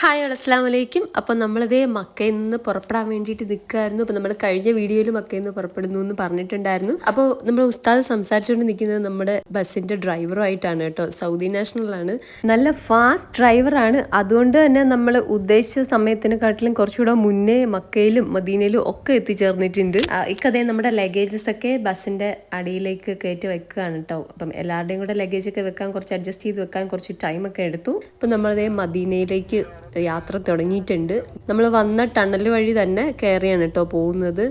Hi അസ്സാം വലൈക്കും അപ്പോൾ നമ്മളിതേ മക്കയിൽ നിന്ന് പുറപ്പെടാൻ വേണ്ടിയിട്ട് നിൽക്കുമായിരുന്നു അപ്പോൾ നമ്മൾ കഴിഞ്ഞ വീഡിയോയിൽ മക്കയിൽ നിന്ന് പുറപ്പെടുന്നു എന്ന് പറഞ്ഞിട്ടുണ്ടായിരുന്നു. അപ്പോൾ നമ്മൾ ഉസ്താദ് സംസാരിച്ചുകൊണ്ട് നിൽക്കുന്നത് നമ്മുടെ ബസ്സിന്റെ ഡ്രൈവറുമായിട്ടാണ് കേട്ടോ. സൗദി നാഷണലാണ് നല്ല ഫാസ്റ്റ് ഡ്രൈവറാണ് അതുകൊണ്ട് തന്നെ നമ്മൾ ഉദ്ദേശിച്ച സമയത്തിനെക്കാട്ടിലും കുറച്ചുകൂടെ മുന്നേ മക്കയിലും മദീനയിലും ഒക്കെ എത്തിച്ചേർന്നിട്ടുണ്ട്. ഇക്കതേ നമ്മുടെ ലഗേജസ് ഒക്കെ ബസ്സിന്റെ അടിയിലേക്ക് കയറ്റി വെക്കുകയാണ് കേട്ടോ. അപ്പം എല്ലാവരുടെയും കൂടെ ലഗേജ് ഒക്കെ വെക്കാൻ കുറച്ച് അഡ്ജസ്റ്റ് ചെയ്ത് വെക്കാൻ കുറച്ച് ടൈമൊക്കെ എടുത്തു. അപ്പം നമ്മളതേ മദീനയിലേക്ക് യാത്ര തുടങ്ങിയിട്ടുണ്ട്. നമ്മൾ വന്ന ടണൽ വഴി തന്നെ കയറിയാണ് കേട്ടോ പോകുന്നത്.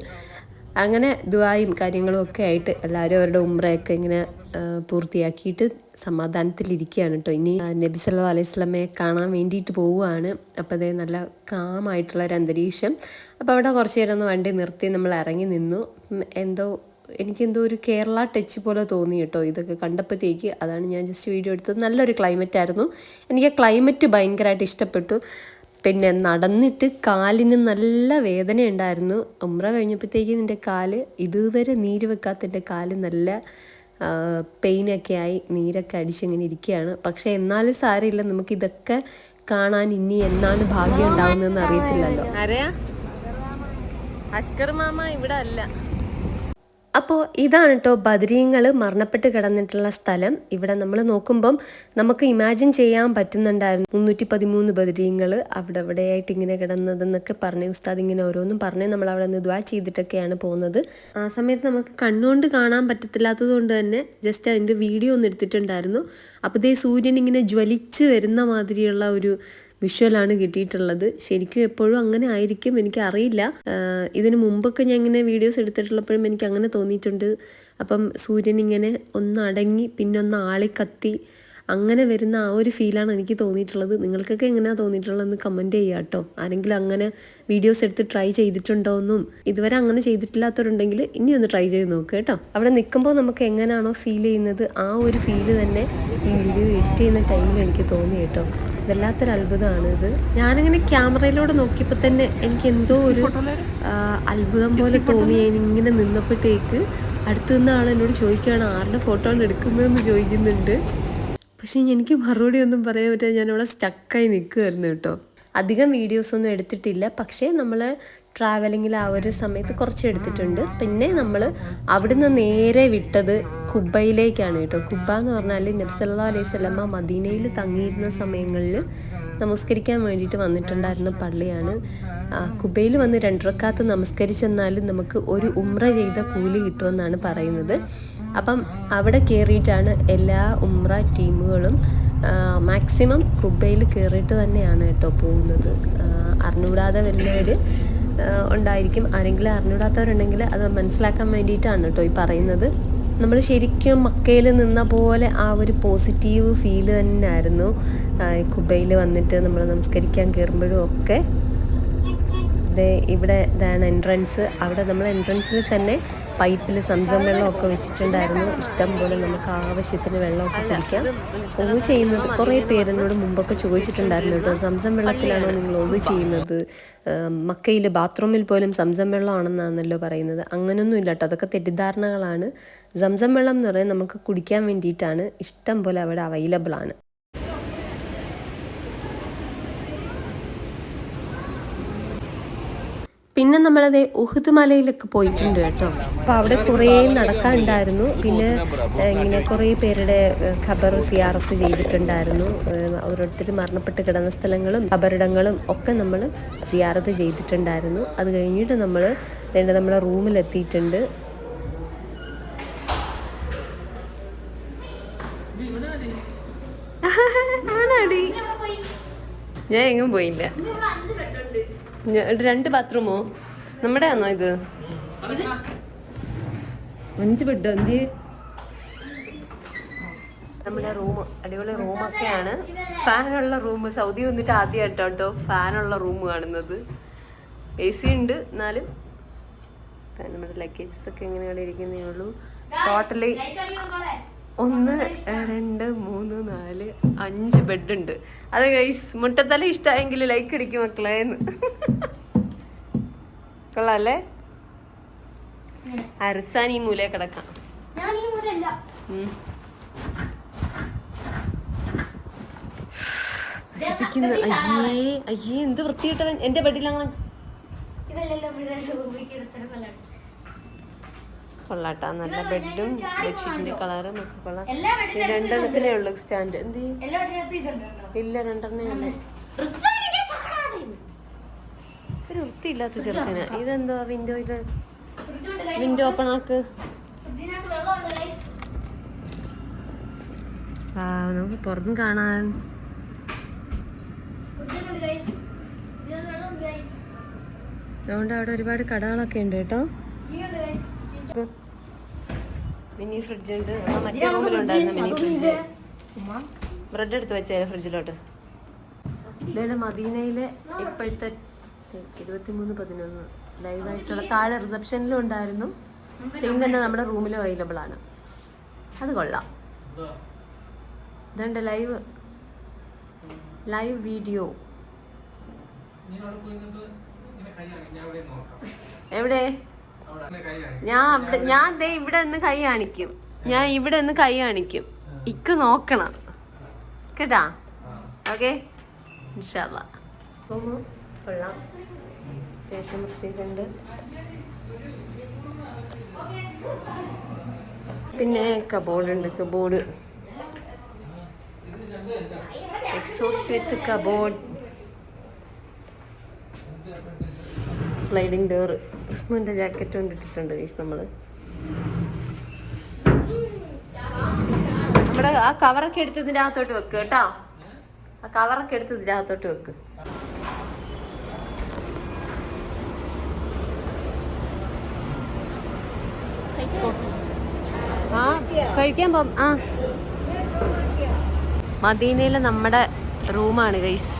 അങ്ങനെ ദുബായും കാര്യങ്ങളും ഒക്കെ ആയിട്ട് എല്ലാവരും അവരുടെ ഉമ്രയൊക്കെ ഇങ്ങനെ പൂർത്തിയാക്കിയിട്ട് സമാധാനത്തിലിരിക്കുകയാണ് കേട്ടോ. ഇനി നബി സല്ലാ അലൈഹി സ്വലമയെ കാണാൻ വേണ്ടിയിട്ട് പോവുകയാണ്. അപ്പോൾ അതേ നല്ല കാമായിട്ടുള്ള ഒരു അന്തരീക്ഷം. അപ്പോൾ അവിടെ കുറച്ച് നേരം ഒന്ന് വണ്ടി നിർത്തി നമ്മൾ ഇറങ്ങി നിന്നു. എന്തോ എനിക്കെന്തോ ഒരു കേരള ടച്ച് പോലെ തോന്നി കേട്ടോ ഇതൊക്കെ കണ്ടപ്പോഴത്തേക്ക്. അതാണ് ഞാൻ ജസ്റ്റ് വീഡിയോ എടുത്തത്. നല്ലൊരു ക്ലൈമറ്റ് ആയിരുന്നു. എനിക്ക് ആ ക്ലൈമറ്റ് ഭയങ്കരമായിട്ട് ഇഷ്ടപ്പെട്ടു. പിന്നെ നടന്നിട്ട് കാലിന് നല്ല വേദന ഉണ്ടായിരുന്നു. ഉമ്ര കഴിഞ്ഞപ്പോഴത്തേക്ക് നിന്റെ കാൽ ഇതുവരെ നീര് വെക്കാത്ത എന്റെ കാൽ നല്ല പെയിനൊക്കെ ആയി. നീരൊക്കെ അടിച്ചിങ്ങനെ ഇരിക്കുകയാണ്. പക്ഷേ എന്നാലും സാരമില്ല. നമുക്കിതൊക്കെ കാണാൻ ഇനി എന്നാണ് ഭാഗ്യം ഉണ്ടാവുന്നതെന്ന് അറിയത്തില്ലല്ലോ. അഷ്കർ മാമ ഇവിടെ അല്ല. അപ്പോൾ ഇതാണ് കേട്ടോ ബദരീങ്ങൾ മരണപ്പെട്ട് കിടന്നിട്ടുള്ള സ്ഥലം. ഇവിടെ നമ്മൾ നോക്കുമ്പം നമുക്ക് ഇമാജിൻ ചെയ്യാൻ പറ്റുന്നുണ്ടായിരുന്നു. മുന്നൂറ്റി പതിമൂന്ന് ബദരീങ്ങൾ അവിടെ എവിടെയായിട്ട് ഇങ്ങനെ കിടന്നതെന്നൊക്കെ പറഞ്ഞു ഉസ്താദ് ഇങ്ങനെ ഓരോന്നും പറഞ്ഞ് നമ്മൾ അവിടെ നിന്ന് ദ്വാ ചെയ്തിട്ടൊക്കെയാണ് പോകുന്നത്. ആ സമയത്ത് നമുക്ക് കണ്ണുകൊണ്ട് കാണാൻ പറ്റത്തില്ലാത്തത് കൊണ്ട് തന്നെ ജസ്റ്റ് അതിന്റെ വീഡിയോ ഒന്ന് എടുത്തിട്ടുണ്ടായിരുന്നു. അപ്പോൾ ഇതേ സൂര്യൻ ഇങ്ങനെ ജ്വലിച്ച് വരുന്ന മാതിരിയുള്ള ഒരു വിഷ്വലാണ് കിട്ടിയിട്ടുള്ളത്. ശരിക്കും എപ്പോഴും അങ്ങനെ ആയിരിക്കും. എനിക്ക് അറിയില്ല ഇതിന് മുമ്പൊക്കെ ഞാൻ ഇങ്ങനെ വീഡിയോസ് എടുത്തിട്ടുള്ളപ്പോഴും എനിക്ക് അങ്ങനെ തോന്നിയിട്ടുണ്ട്. അപ്പം സൂര്യൻ ഇങ്ങനെ ഒന്ന് അടങ്ങി പിന്നെ ഒന്ന് ആളിക്കത്തി അങ്ങനെ വരുന്ന ആ ഒരു ഫീലാണ് എനിക്ക് തോന്നിയിട്ടുള്ളത്. നിങ്ങൾക്കൊക്കെ എങ്ങനെയാണ് തോന്നിയിട്ടുള്ളതെന്ന് കമന്റ് ചെയ്യുക കേട്ടോ. ആരെങ്കിലും അങ്ങനെ വീഡിയോസ് എടുത്ത് ട്രൈ ചെയ്തിട്ടുണ്ടോ എന്നും ഇതുവരെ അങ്ങനെ ചെയ്തിട്ടില്ലാത്തവരുണ്ടെങ്കിൽ ഇനി ഒന്ന് ട്രൈ ചെയ്ത് നോക്കുക കേട്ടോ. അവിടെ നിൽക്കുമ്പോൾ നമുക്ക് എങ്ങനെയാണോ ഫീൽ ചെയ്യുന്നത് ആ ഒരു ഫീൽ തന്നെ ഈ വീഡിയോ എഡിറ്റ് ചെയ്യുന്ന ടൈമിൽ എനിക്ക് തോന്നി കേട്ടോ. വല്ലാത്തൊരു അത്ഭുതമാണ് ഇത് ഞാനിങ്ങനെ ക്യാമറയിലൂടെ നോക്കിയപ്പോൾ തന്നെ എനിക്ക് എന്തോ ഒരു അത്ഭുതം പോലെ തോന്നി ഇങ്ങനെ നിന്നപ്പോഴത്തേക്ക് അടുത്ത് നിന്ന ആൾ എന്നോട് ചോദിക്കുകയാണ് ആരുടെ ഫോട്ടോ ആണ് എടുക്കുന്നതെന്ന് ചോദിക്കുന്നുണ്ട്. പക്ഷേ എനിക്ക് മറുപടി ഒന്നും പറയാൻ പറ്റാതെ ഞാൻ അവിടെ സ്റ്റക്കായി നിൽക്കുമായിരുന്നു കേട്ടോ. അധികം വീഡിയോസൊന്നും എടുത്തിട്ടില്ല. പക്ഷേ നമ്മൾ ട്രാവലിങ്ങിൽ ആ ഒരു സമയത്ത് കുറച്ച് എടുത്തിട്ടുണ്ട്. പിന്നെ നമ്മൾ അവിടുന്ന് നേരെ വിട്ടത് കുബയിലേക്കാണ് കേട്ടോ. കുബ എന്ന് പറഞ്ഞാൽ നബ്സല്ലാ അലൈഹി സ്വലമ മദീനയിൽ തങ്ങിയിരുന്ന സമയങ്ങളിൽ നമസ്കരിക്കാൻ വേണ്ടിയിട്ട് വന്നിട്ടുണ്ടായിരുന്ന പള്ളിയാണ്. കുബയിൽ വന്ന് രണ്ടരക്കാത്ത് നമസ്കരിച്ചെന്നാൽ നമുക്ക് ഒരു ഉമ്ര ചെയ്ത കൂലി കിട്ടുമെന്നാണ് പറയുന്നത്. അപ്പം അവിടെ കയറിയിട്ടാണ് എല്ലാ ഉമ്ര ടീമുകളും മാക്സിമം കുബയിൽ കയറിയിട്ട് തന്നെയാണ് കേട്ടോ പോകുന്നത്. അറിഞ്ഞുവിടാതെ വരുന്നവർ ഉണ്ടായിരിക്കും. ആരെങ്കിലും അറിഞ്ഞുകൂടാത്തവരുണ്ടെങ്കിൽ അത് മനസ്സിലാക്കാൻ വേണ്ടിയിട്ടാണ് കേട്ടോ ഈ പറയുന്നത്. നമ്മൾ ശരിക്കും മക്കയിൽ നിന്ന പോലെ ആ ഒരു പോസിറ്റീവ് ഫീൽ തന്നെയായിരുന്നു കുബയിൽ വന്നിട്ട് നമ്മൾ നമസ്കരിക്കാൻ കയറുമ്പോഴും ഒക്കെ. ഇവിടെ ഇതാണ് എൻട്രൻസ് അവിടെ നമ്മൾ എൻട്രൻസിൽ തന്നെ പൈപ്പിൽ സംസം വെള്ളമൊക്കെ വെച്ചിട്ടുണ്ടായിരുന്നു. ഇഷ്ടം പോലെ നമുക്ക് ആവശ്യത്തിന് വെള്ളമൊക്കെ കുടിക്കാം. ഒന്ന് ചെയ്യുന്നത്. കുറേ പേരെന്നോട് മുമ്പൊക്കെ ചോദിച്ചിട്ടുണ്ടായിരുന്നു കേട്ടോ സംസം വെള്ളത്തിലാണോ നിങ്ങൾ ഒന്ന് ചെയ്യുന്നത്? മക്കയിൽ ബാത്റൂമിൽ പോലും സംസം വെള്ളമാണെന്നാണല്ലോ പറയുന്നത്. അങ്ങനൊന്നും ഇല്ല കേട്ടോ. അതൊക്കെ തെറ്റിദ്ധാരണകളാണ്. സംസം വെള്ളം എന്ന് പറയുന്നത് നമുക്ക് കുടിക്കാൻ വേണ്ടിയിട്ടാണ്. ഇഷ്ടം പോലെ അവിടെ അവൈലബിൾ ആണ് പിന്നെ നമ്മളത് ഉഹുദ് മലയിലൊക്കെ പോയിട്ടുണ്ട് കേട്ടോ. അപ്പോൾ അവിടെ കുറേ നടക്കാനുണ്ടായിരുന്നു. പിന്നെ ഇങ്ങനെ കുറേ പേരുടെ ഖബർ സിയാറത്ത് ചെയ്തിട്ടുണ്ടായിരുന്നു. ഓരോരുത്തർ മരണപ്പെട്ട് കിടന്ന സ്ഥലങ്ങളും ഖബറിടങ്ങളും ഒക്കെ നമ്മൾ സിയാറത്ത് ചെയ്തിട്ടുണ്ടായിരുന്നു. അത് കഴിഞ്ഞിട്ട് നമ്മൾ വേണ്ട നമ്മുടെ റൂമിലെത്തിയിട്ടുണ്ട്. ഞാൻ എങ്ങും പോയില്ല. രണ്ട് ബാത്റൂമോ? നമ്മുടെ ആണോ ഇത്? അഞ്ച് ബെഡ് എന്തി നമ്മുടെ റൂം അടിപൊളി റൂമൊക്കെയാണ്. ഫാനുള്ള റൂം സൗദി വന്നിട്ട് ആദ്യമായിട്ടോ കേട്ടോ ഫാനുള്ള റൂം കാണുന്നത്. എ സി ഉണ്ട് എന്നാലും. നമ്മുടെ ലഗേജസ് ഒക്കെ എങ്ങനെയാണ് ഇരിക്കുന്നേ ഉള്ളൂ. ടോട്ടലി ഒന്ന് രണ്ട് മൂന്ന് നാല് അഞ്ച് ബെഡ് ഉണ്ട് അത് ഗൈസ് മുട്ടത്തല ഇഷ്ടമായെങ്കിൽ ലൈക്ക് അടിക്കും മക്കളെ എന്ന്. കൊള്ളാല്ലേ? അരസാൻ ഈ മൂലയെ കിടക്കാം. നശിപ്പിക്കുന്ന. അയ്യേ അയ്യേ എന്ത് വൃത്തിയിട്ടവൻ എന്റെ ബെഡിലാണ് ഇതല്ലല്ലോ ഇവിടെ റൂമിലേക്ക് എടുത്തത് കൊല്ലം കൊള്ളാട്ടാ. നല്ല ബെഡും ബെഡ്ഷീറ്റിന്റെ കളറും ഒക്കെ കൊള്ളാം. രണ്ടെണ്ണത്തിലേ ഉള്ളൂ സ്റ്റാൻഡ് എന്ത്? ഇല്ല രണ്ടെണ്ണേ ഉള്ളൂ. ഒരു വൃത്തിയില്ലാത്ത ചെറുക്കന്. ഇതെന്താ വിൻഡോയിൽ. വിൻഡോ ഓപ്പൺ ആക്ക്. ആ നമുക്ക് പുറത്തും കാണാൻ. അതുകൊണ്ട് അവിടെ ഒരുപാട് കടകളൊക്കെ ഉണ്ട് കേട്ടോ. മിനി ഫ്രിഡ്ജ് ഉണ്ട് മറ്റേ റൂമിലുണ്ടായിരുന്ന മിനി ഫ്രിഡ്ജ്. ബ്രെഡ് എടുത്ത് വെച്ചേ ഫ്രിഡ്ജിലോട്ട്. ഇതാണ് മദീനയിലെ ഇപ്പോഴത്തെ ഇരുപത്തിമൂന്ന് പതിനൊന്ന്. ലൈവായിട്ടുള്ള താഴെ റിസപ്ഷനിലും ഉണ്ടായിരുന്നു. സെയിം തന്നെ നമ്മുടെ റൂമിലും അവൈലബിൾ ആണ്. അത് കൊള്ളാം. ഇതുണ്ട് ലൈവ് ലൈവ് വീഡിയോ എവിടെ? ഞാൻ ഞാൻ ദേ ഇവിടെ നിന്ന് കൈ കാണിക്കും. ഞാൻ ഇവിടെ നിന്ന് കൈ കാണിക്കും. ഇക്ക് നോക്കണം. കേട്ടാ? ഓക്കെ? പിന്നെ കബോർഡുണ്ട്. Cupboard. Exhaust with cupboard. Sliding door ക്രിസ്മന്റെ jacket കൊണ്ടിട്ടിട്ടുണ്ട് ഗൈസ് നമ്മൾ. നമ്മുടെ ആ കവറൊക്കെ എടുത്ത് ഇതിന്റെ അകത്തോട്ട് വെക്ക് കേട്ടോ. ആ കവറൊക്കെ എടുത്ത് ഇതിന്റെ അകത്തോട്ട് വെക്ക്. കഴിക്കാൻ പോ ആ. മദീനയിലെ നമ്മുടെ റൂമാണ് ഗൈസ്.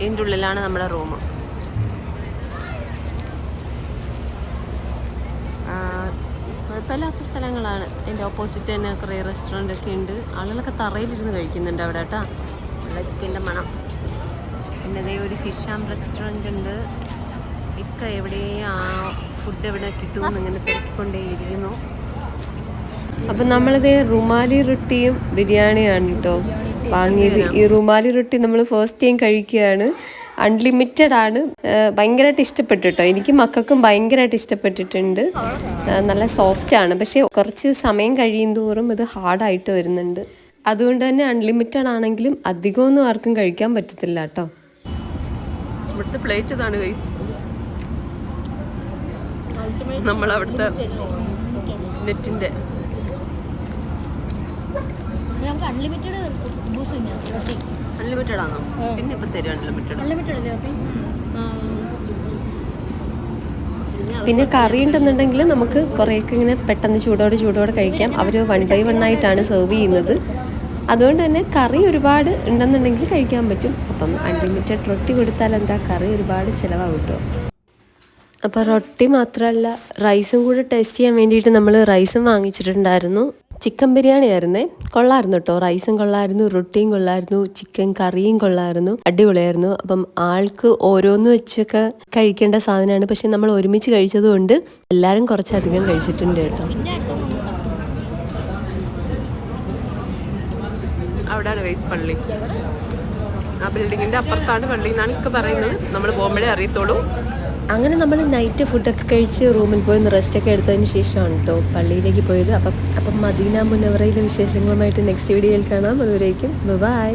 ഇതിന്റെ ഉള്ളിലാണ് നമ്മുടെ റൂം. കുഴപ്പമില്ലാത്ത സ്ഥലങ്ങളാണ്. അതിന്റെ ഓപ്പോസിറ്റ് തന്നെ കുറേ റെസ്റ്റോറന്റ് ഒക്കെ ഉണ്ട്. ആളുകളൊക്കെ തറയിലിരുന്ന് കഴിക്കുന്നുണ്ട് അവിടെ കേട്ടോ. നല്ല ചിക്കന്റെ മണം. പിന്നെ അതേ ഒരു ഫിഷാം റെസ്റ്റോറന്റ് ഉണ്ട്. ഇക്ക എവിടെ ആ ഫുഡ് എവിടെ കിട്ടുമെന്ന് ഇങ്ങനെ തിരക്കിക്കൊണ്ടേയിരിക്കുന്നു അപ്പം നമ്മളിത് റുമാലി റൊട്ടിയും ബിരിയാണിയാണ് കേട്ടോ വാങ്ങിയത്. ഈ റുമാലി റൊട്ടി നമ്മൾ ഫസ്റ്റ് ടൈം കഴിക്കുകയാണ്. അൺലിമിറ്റഡ് ആണ്. ഭയങ്കരമായിട്ട് ഇഷ്ടപ്പെട്ടു കേട്ടോ എനിക്ക് മക്കൾക്കും ഭയങ്കരമായിട്ട് ഇഷ്ടപ്പെട്ടിട്ടുണ്ട്. നല്ല സോഫ്റ്റ് ആണ്. പക്ഷേ കുറച്ച് സമയം കഴിയും തോറും ഇത് ഹാർഡായിട്ട് വരുന്നുണ്ട്. അതുകൊണ്ട് തന്നെ അൺലിമിറ്റഡ് ആണെങ്കിലും അധികമൊന്നും ആർക്കും കഴിക്കാൻ പറ്റത്തില്ല കേട്ടോ. ഇവിടുത്തെ പ്ലേറ്റ് ഇതാണ് ഗൈസ് നമ്മൾ അവിടുത്തെ അൺലിമിറ്റഡ് അൺലിമിറ്റഡ് ആണോ? പിന്നെ ഇപ്പൊ തരും അൺലിമിറ്റഡ് അൺലിമിറ്റഡ് അല്ലേ പിന്നെ കറി ഉണ്ടെന്നുണ്ടെങ്കിൽ നമുക്ക് കുറേയൊക്കെ ഇങ്ങനെ പെട്ടെന്ന് ചൂടോടെ ചൂടോടെ കഴിക്കാം. അവർ വൺ ബൈ വൺ ആയിട്ടാണ് സെർവ് ചെയ്യുന്നത്. അതുകൊണ്ട് തന്നെ കറി ഒരുപാട് ഉണ്ടെന്നുണ്ടെങ്കിൽ കഴിക്കാൻ പറ്റും. അപ്പം അൺലിമിറ്റഡ് റൊട്ടി കൊടുത്താൽ എന്താ? കറി ഒരുപാട് ചിലവാകും കേട്ടോ. അപ്പോൾ റൊട്ടി മാത്രമല്ല റൈസും കൂടെ ടേസ്റ്റ് ചെയ്യാൻ വേണ്ടിയിട്ട് നമ്മൾ റൈസും വാങ്ങിച്ചിട്ടുണ്ടായിരുന്നു. ചിക്കൻ ബിരിയാണി ആയിരുന്നേ. കൊള്ളായിരുന്നു കേട്ടോ. റൈസും കൊള്ളായിരുന്നു റൊട്ടിയും കൊള്ളായിരുന്നു ചിക്കൻ കറിയും കൊള്ളായിരുന്നു. അടിപൊളിയായിരുന്നു. അപ്പം ആൾക്ക് ഓരോന്ന് വെച്ചൊക്കെ കഴിക്കേണ്ട സാധനമാണ്. പക്ഷെ നമ്മൾ ഒരുമിച്ച് കഴിച്ചതുകൊണ്ട് എല്ലാവരും കുറച്ചധികം കഴിച്ചിട്ടുണ്ട് കേട്ടോ. പള്ളി. ആ ബിൽഡിങ്ങിന്റെ അപ്പുറത്താണ് പള്ളി എന്നാണ് ഇക്ക പറയുന്നത്. നമ്മൾ പോകുമ്പോഴേ അറിയത്തുള്ളൂ. അങ്ങനെ നമ്മൾ നൈറ്റ് ഫുഡൊക്കെ കഴിച്ച് റൂമിൽ പോയി ഒന്ന് റെസ്റ്റ് ഒക്കെ എടുത്തതിന് ശേഷമാണ് കേട്ടോ പള്ളിയിലേക്ക് പോയത്. അപ്പം അപ്പം മദീന മുനവറയിലെ വിശേഷങ്ങളുമായിട്ട് നെക്സ്റ്റ് വീഡിയോയിൽ കാണാം. അതുവരേക്കും ബൈ